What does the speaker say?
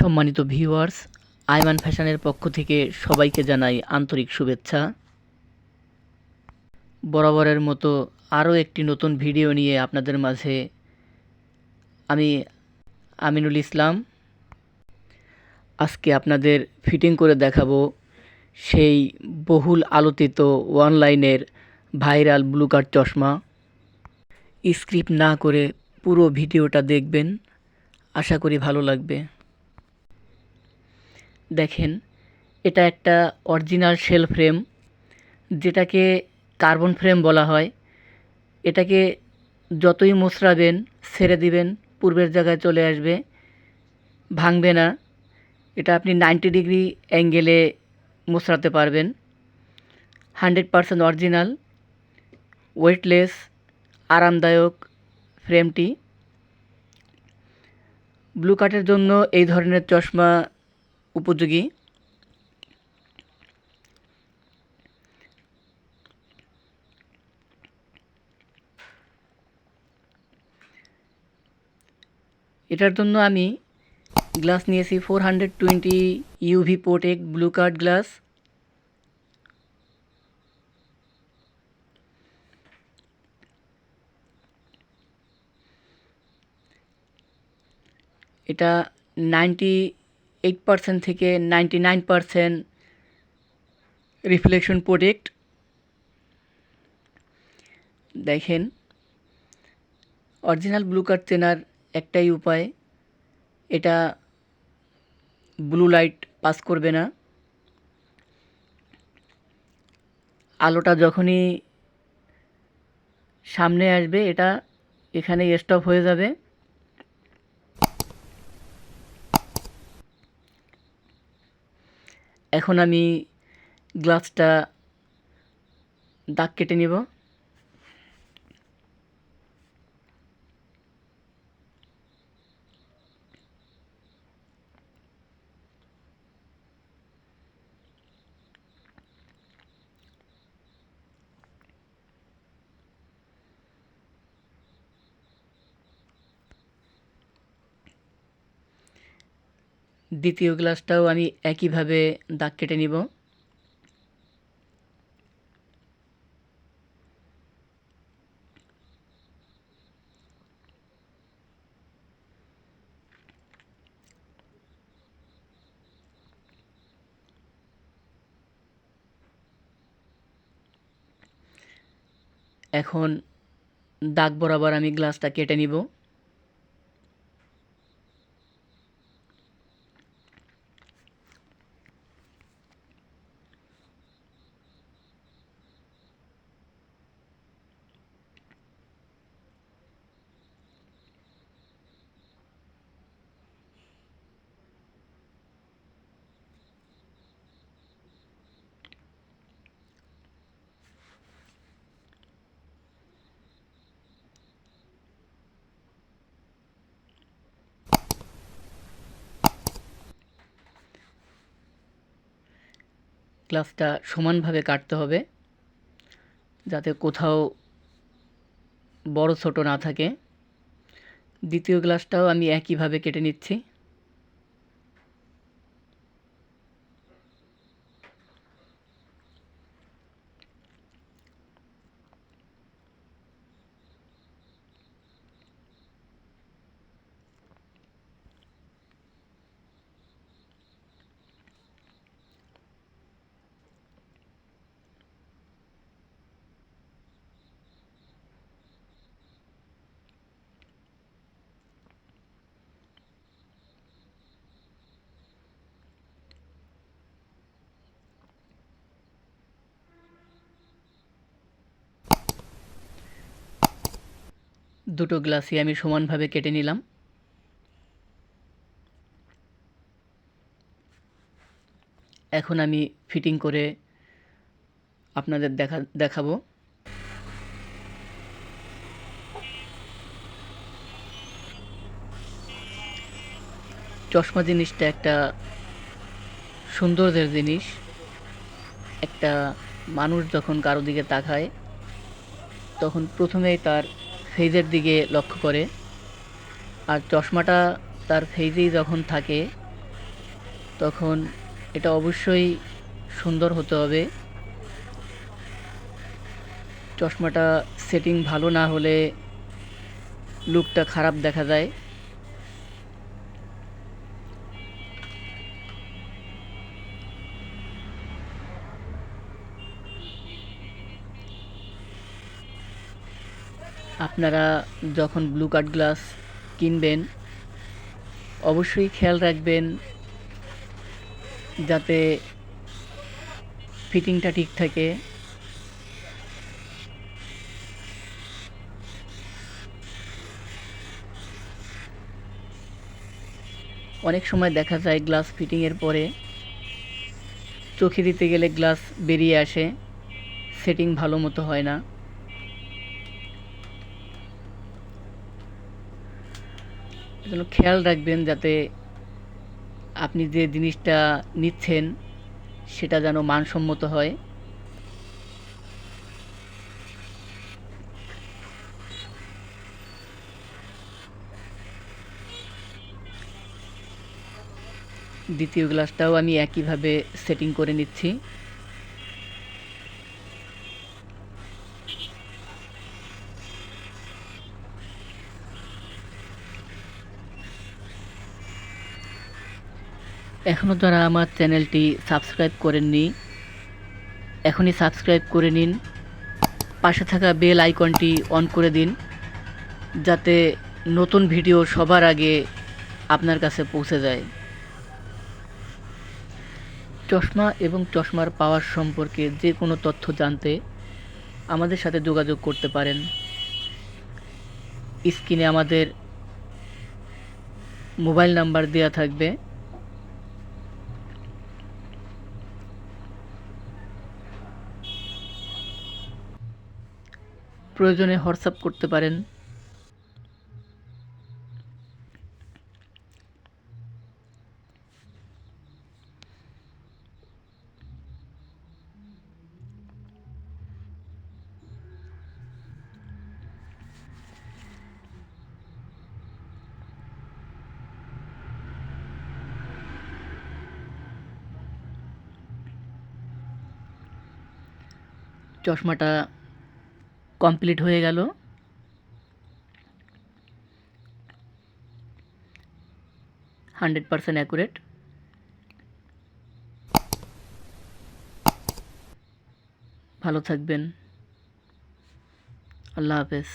সম্মানিত ভিউয়ার্স, আইমান ফ্যাশনের পক্ষ থেকে সবাইকে জানাই আন্তরিক শুভেচ্ছা। বরাবরের মতো আরও একটি নতুন ভিডিও নিয়ে আপনাদের মাঝে আমি আমিনুল ইসলাম। আজকে আপনাদের ফিটিং করে দেখাবো সেই বহুল আলোচিত অনলাইনের ভাইরাল ব্লু কার্ড চশমা। স্ক্রিপ্ট না করে পুরো ভিডিওটা দেখবেন, আশা করি ভালো লাগবে। দেখেন, এটা একটা অরিজিনাল শেল ফ্রেম, যেটাকে কার্বন ফ্রেম বলা হয়। এটাকে যতই মোচড়াবেন, ছেড়ে দিবেন, পূর্বের জায়গায় চলে আসবে, ভাঙবে না। এটা আপনি নাইনটি ডিগ্রি অ্যাঙ্গেলে মোচড়াতে পারবেন। হান্ড্রেড পারসেন্ট অরিজিনাল, ওয়েটলেস, আরামদায়ক ফ্রেমটি। ব্লু কাটের জন্য এই ধরনের চশমা উপযোগী। এটার জন্য আমি গ্লাস নিয়েছি four hundred twenty UV protect blue cut glass এটা নাইনটি এইট পারসেন্ট থেকে ninety nine percent reflection protect দেখেন অরিজিনাল ব্লু কার্ড চেনার একটাই উপায়, এটা ব্লু লাইট পাস করবে না। আলোটা যখনই সামনে আসবে, এটা এখানে স্টপ হয়ে যাবে। এখন আমি গ্লাসটা দাগ কেটে নেব। দ্বিতীয় গ্লাসটাও আমি একইভাবে দাগ কেটে নিব। এখন দাগ বরাবর আমি গ্লাসটা কেটে নিব। গ্লাসটা সমানভাবে কাটতে হবে, যাতে কোথাও বড় ছোট না থাকে। দ্বিতীয় ক্লাসটাও আমি একইভাবে কেটে নিচ্ছি। দুটো গ্লাসই আমি সমানভাবে কেটে নিলাম। এখন আমি ফিটিং করে আপনাদের দেখা, দেখাবো। চশমা জিনিসটা একটা সৌন্দর্যের জিনিস। একটা মানুষ যখন কারও দিকে তাকায়, তখন প্রথমেই তার ফেজের দিকে লক্ষ্য করে। আর চশমাটা তার ফেজেই যখন থাকে, তখন এটা অবশ্যই সুন্দর হতে হবে। চশমাটা সেটিং ভালো না হলে লুকটা খারাপ দেখা যায়। আপনারা যখন ব্লু কার্ড গ্লাস কিনবেন, অবশ্যই খেয়াল রাখবেন যাতে ফিটিংটা ঠিক থাকে। অনেক সময় দেখা যায় গ্লাস ফিটিংয়ের পরে চোখে দিতে গেলে গ্লাস বেরিয়ে আসে সেটিং ভালো মতো হয় না। এজন্য খেয়াল রাখবেন যাতে আপনি যে জিনিসটা নিচ্ছেন, সেটা যেন মানসম্মত হয়। দ্বিতীয় গ্লাসটাও আমি একইভাবে সেটিং করে নিচ্ছি। এখনও যারা আমার চ্যানেলটি সাবস্ক্রাইব করেননি, এখনই সাবস্ক্রাইব করে নিন। পাশে থাকা বেল আইকনটি অন করে দিন, যাতে নতুন ভিডিও সবার আগে আপনার কাছে পৌঁছে যায়। চশমা এবং চশমার পাওয়ার সম্পর্কে যে কোনো তথ্য জানতে আমাদের সাথে যোগাযোগ করতে পারেন। স্ক্রিনে আমাদের মোবাইল নাম্বার দেওয়া থাকবে। প্রয়োজনে হোয়াটসঅ্যাপ করতে পারেন। চশমাটা কমপ্লিট হয়ে গেল। Hundred percent accurate. ভালো থাকবেন। আল্লাহ হাফেজ।